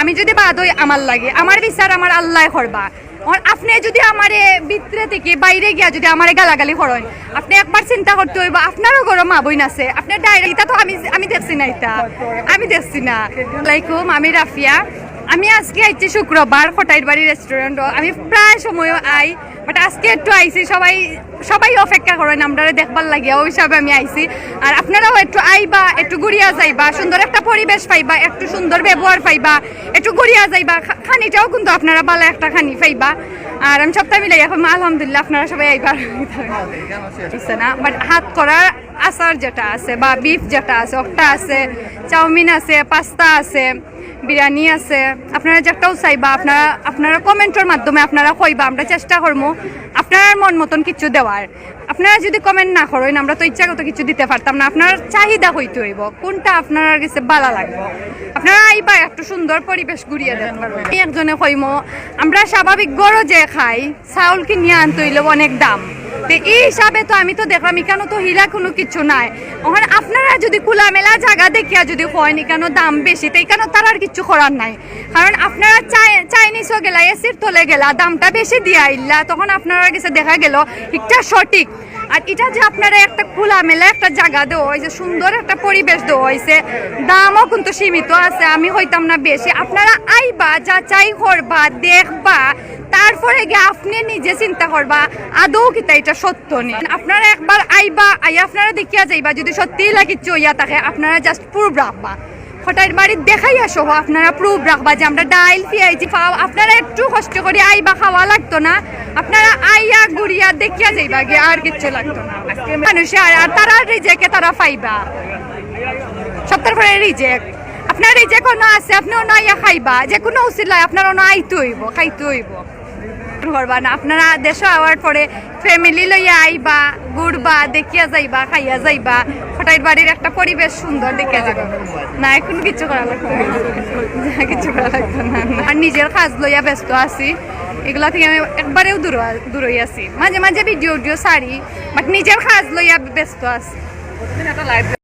আমি যদি বাদ হই, আমার লাগে। আমার বিচার আমার আল্লাহ করবা। আপনি যদি আমারে ভিতরে থেকে বাইরে গিয়া যদি আমারে গালাগালি করেন, আপনি একবার চিন্তা করতে হইব, আপনারও গরম মা বইন আছে। আপনার এটা তো আমি আমি দেখছি না এটা। আমি দেখছি না। লাইকুম আমি রাফিয়া। আমি আজকে আইছি শুক্রবার ফটাইর বাড়ি রেস্টুরেন্ট আমি প্রায় সময় আই বাট আজকে একটু আইছি, সবাই সবাই অপেক্ষা করেন আমরা দেখবার লাগিয়া ওই হিসাবে আমি আইছি। আর আপনারাও একটু আইবা, একটু ঘুরিয়া যাইবা, সুন্দর একটা পরিবেশ পাইবা, একটু সুন্দর ব্যবহার পাইবা, একটু ঘুরিয়া যাইবা, খা- খানিটাও কিন্তু আপনারা ভালো একটা খানি পাইবা আর আমি সপ্তাহ মিলাই এখন আলহামদুলিল্লাহ আপনারা সবাই আইবার বুঝছে না। বাট হাত করার আচার যেটা আছে বা বিফ যেটা আছে ওটা আছে, চাউমিন আছে, পাস্তা আছে, বিরিয়ানি আছে, আপনারা যেটাও চাইবা, আপনারা আপনারা কমেন্টের মাধ্যমে আপনারা কইবা আমরা চেষ্টা করব আপনার মন মতন কিছু দেওয়ার। আপনারা যদি কমেন্ট না করেন, আমরা তো ইচ্ছাগত কিছু দিতে পারতাম না। আপনার চাহিদা হইতে হইব। কোনটা আপনার কাছে ভালো লাগবে? আপনারা আইবা একটু সুন্দর পরিবেশ ঘুরিয়ে দেন। আমি একজনে কইমো, আমরা স্বাভাবিক গরো যে খাই চাউল কিনিয়ে আনতে হইলেও অনেক দাম। এই হিসাবে তো আমি তো দেখলাম কেন তো হিলা কোনো কিছু নাই। ওখানে আপনারা যদি খোলামেলা জায়গা দেখিয়া যদি হয়নি কেন দাম বেশি, তো কেন তার আর কিছু করার নাই। কারণ আপনারা চাই- চাইনিজও গেলা এসির তলে গেলা, দামটা বেশি দিয়া আইলা, তখন আপনারা কাছে দেখা গেল, এটা সঠিক। আর এটা যে আপনারা একটা খোলামেলা একটা জায়গা দেওয়া হয়েছে সুন্দর একটা পরিবেশ দেওয়া হয়েছে দামও কিন্তু সীমিত আছে, আমি হইতাম না বেশি। আপনারা আইবা, যাচাই করবা, দেখবা তারপরে গিয়ে আপনি নিজে চিন্তা করবা, আদৌ কিতা এটা সত্য নেই আপনারা একবার আইবা আই আপনারা দেখিয়া যাইবা, যদি সত্যিই লাগি চইয়া থাকে, আপনারা জাস্ট প্রুফ রাখবা। হঠাৎ বাড়ির দেখাই আসো আপনারা প্রুফ রাখবা যে আমরা ডাইল পিয়াইছি পাও আপনারা একটু কষ্ট করে আইবা, খাওয়া লাগতো না। আপনারা আইয়া গুড়িয়া দেখিয়া যাইবা গিয়ে আর কিচ্ছু লাগতো না। মানুষে আর তারা রিজেকে তারা পাইবা সপ্তাহ পরে রিজেক্ট আপনার রিজেক্ট কোনো আছে আপনি অন্য আইয়া খাইবা। যে কোনো উচিত আপনার অন্য আইতে হইব, খাইতে হইব। করবা না আপনারা দেশ আওয়ার পরে ফ্যামিলি লইয়া আইবা, ঘুরবা, দেখিয়া যাইবা, খাইয়া যাইবা। হঠাৎ বাড়ির একটা পরিবেশ সুন্দর দেখিয়া যাইবা। না, এখন কিছু করা লাগতো না। কিছু করা লাগতো না। না। আর নিজের কাজ লইয়া ব্যস্ত আছি। এগুলা থেকে আমি একবারেও দূর দূরই আছি। মাঝে মাঝে ভিডিও ভিডিও সারি বাট নিজের কাজ লইয়া ব্যস্ত আছি।